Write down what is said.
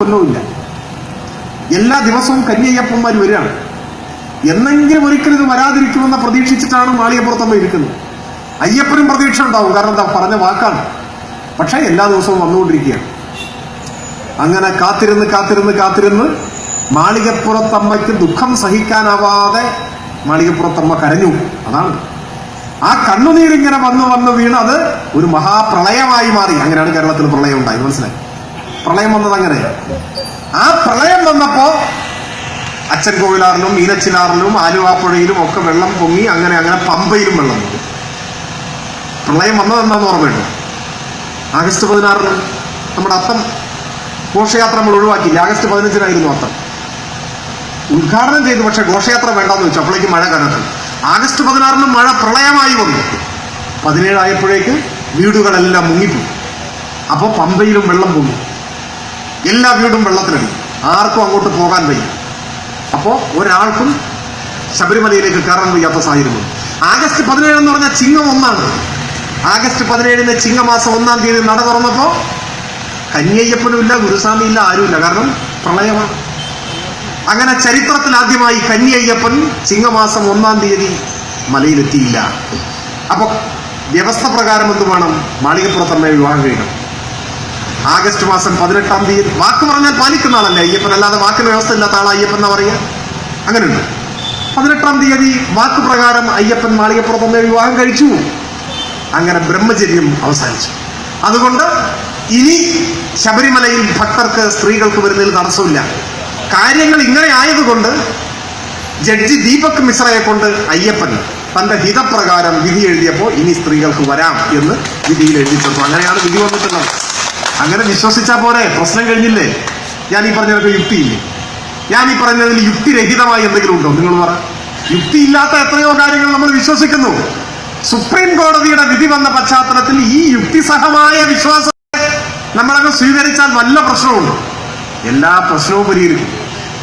കൊല്ലവുമില്ല എല്ലാ ദിവസവും കന്യയ്യപ്പന്മാർ വരികയാണ്. എന്നെങ്കിലും ഒരിക്കലും ഇത് വരാതിരിക്കുമെന്ന് പ്രതീക്ഷിച്ചിട്ടാണ് മാളികപ്പുറത്തമ്മ ഇരിക്കുന്നത്. അയ്യപ്പനും പ്രതീക്ഷ ഉണ്ടാവും. കാരണം എന്താ? പറഞ്ഞ വാക്കാണ്. പക്ഷേ എല്ലാ ദിവസവും വന്നുകൊണ്ടിരിക്കുകയാണ്. അങ്ങനെ കാത്തിരുന്ന് കാത്തിരുന്ന് കാത്തിരുന്ന് മാളികപ്പുറത്തമ്മയ്ക്ക് ദുഃഖം സഹിക്കാനാവാതെ മാളികപ്പുറത്തമ്മ കരഞ്ഞു. അതാണ്. ആ കണ്ണുനീരിങ്ങനെ വന്ന് വന്ന് വീണത് ഒരു മഹാപ്രളയമായി മാറി. അങ്ങനെയാണ് കേരളത്തിൽ പ്രളയം ഉണ്ടായി മനസ്സിലായി? പ്രളയം വന്നത് അങ്ങനെ. ആ പ്രളയം വന്നപ്പോ അച്ഛൻ കോവിലാറിലും മീനച്ചിലാറിലും ആലുവാപ്പുഴയിലും ഒക്കെ വെള്ളം പൊങ്ങി അങ്ങനെ അങ്ങനെ പമ്പയിലും വെള്ളം പൊങ്ങി. പ്രളയം വന്നത് എന്താന്ന് ഓർമ്മയുണ്ട്? ആഗസ്റ്റ് പതിനാറിന് നമ്മുടെ അത്തം ഘോഷയാത്ര നമ്മൾ ഒഴിവാക്കിയില്ല? ആഗസ്റ്റ് പതിനഞ്ചിനായിരുന്നു അത്തം. ഉദ്ഘാടനം ചെയ്തു പക്ഷെ ഘോഷയാത്ര വേണ്ടെന്ന് വെച്ചു. അപ്പോഴേക്ക് മഴ കനത്തു. ആഗസ്റ്റ് പതിനാറിന് മഴ പ്രളയമായി വന്നു. പതിനേഴായപ്പോഴേക്ക് വീടുകളെല്ലാം മുങ്ങിപ്പോയി. അപ്പോൾ പമ്പയിലും വെള്ളം പൊങ്ങി. എല്ലാ വീടും വെള്ളത്തിലടി. ആർക്കും അങ്ങോട്ട് പോകാൻ വയ്യ. അപ്പോൾ ഒരാൾക്കും ശബരിമലയിലേക്ക് കയറാൻ വയ്യാത്ത സാഹചര്യം ആഗസ്റ്റ് പതിനേഴ് എന്ന് പറഞ്ഞാൽ ചിങ്ങം ഒന്നാണ്. ആഗസ്റ്റ് പതിനേഴിന് ചിങ്ങമാസം ഒന്നാം തീയതി നട തുറന്നപ്പോൾ കന്യയ്യപ്പനും ഇല്ല ഗുരുസ്വാമി ഇല്ല ആരുമില്ല കാരണം പ്രളയമാണ്. അങ്ങനെ ചരിത്രത്തിൽ ആദ്യമായി കന്യയ്യപ്പൻ ചിങ്ങമാസം ഒന്നാം തീയതി മലയിലെത്തിയില്ല. അപ്പോൾ വ്യവസ്ഥ പ്രകാരം എന്ത് വേണം? മാളികപ്പുറത്തമ്മയെ വിവാഹം കഴിക്കണം. ആഗസ്റ്റ് മാസം പതിനെട്ടാം തീയതി. വാക്ക് പറഞ്ഞാൽ പാലിക്കുന്ന ആളല്ലേ? അയ്യപ്പൻ അല്ലാതെ വാക്കിന് വ്യവസ്ഥ ഇല്ലാത്ത ആളാ അയ്യപ്പൻ എന്നാ പറയുക അങ്ങനെയുണ്ട്. പതിനെട്ടാം തീയതി വാക്ക് പ്രകാരം അയ്യപ്പൻ മാളികപ്പുറത്തമ്മയെ വിവാഹം കഴിച്ചു. അങ്ങനെ ബ്രഹ്മചര്യം അവസാനിച്ചു. അതുകൊണ്ട് ഇനി ശബരിമലയിൽ ഭക്തർക്ക് സ്ത്രീകൾക്ക് വരുന്നതിൽ തടസ്സമില്ല. കാര്യങ്ങൾ ഇങ്ങനെ ആയതുകൊണ്ട് ജഡ്ജി ദീപക് മിശ്രയെ കൊണ്ട് അയ്യപ്പൻ തന്റെ ഹിതപ്രകാരം വിധി എഴുതിയപ്പോൾ ഇനി സ്ത്രീകൾക്ക് വരാം എന്ന് വിധിയിൽ എഴുതി അങ്ങനെയാണ് വിധി വന്നിട്ടുള്ളത്. അങ്ങനെ വിശ്വസിച്ചാൽ പോരെ? പ്രശ്നം കഴിഞ്ഞില്ലേ? ഞാൻ ഈ പറഞ്ഞതിനൊക്കെ യുക്തിയില്ലേ? ഞാൻ ഈ പറഞ്ഞതിൽ യുക്തിരഹിതമായി എന്തെങ്കിലും ഉണ്ടോ? നിങ്ങൾ പറ. യുക്തിയില്ലാത്ത എത്രയോ കാര്യങ്ങൾ നമ്മൾ വിശ്വസിക്കുന്നു. സുപ്രീം കോടതിയുടെ വിധി വന്ന പശ്ചാത്തലത്തിൽ ഈ യുക്തിസഹമായ വിശ്വാസം നമ്മളങ്ങ് സ്വീകരിച്ചാൽ വല്ല പ്രശ്നമുണ്ടോ എല്ലാ പ്രശ്നവും പരിഹരിക്കും.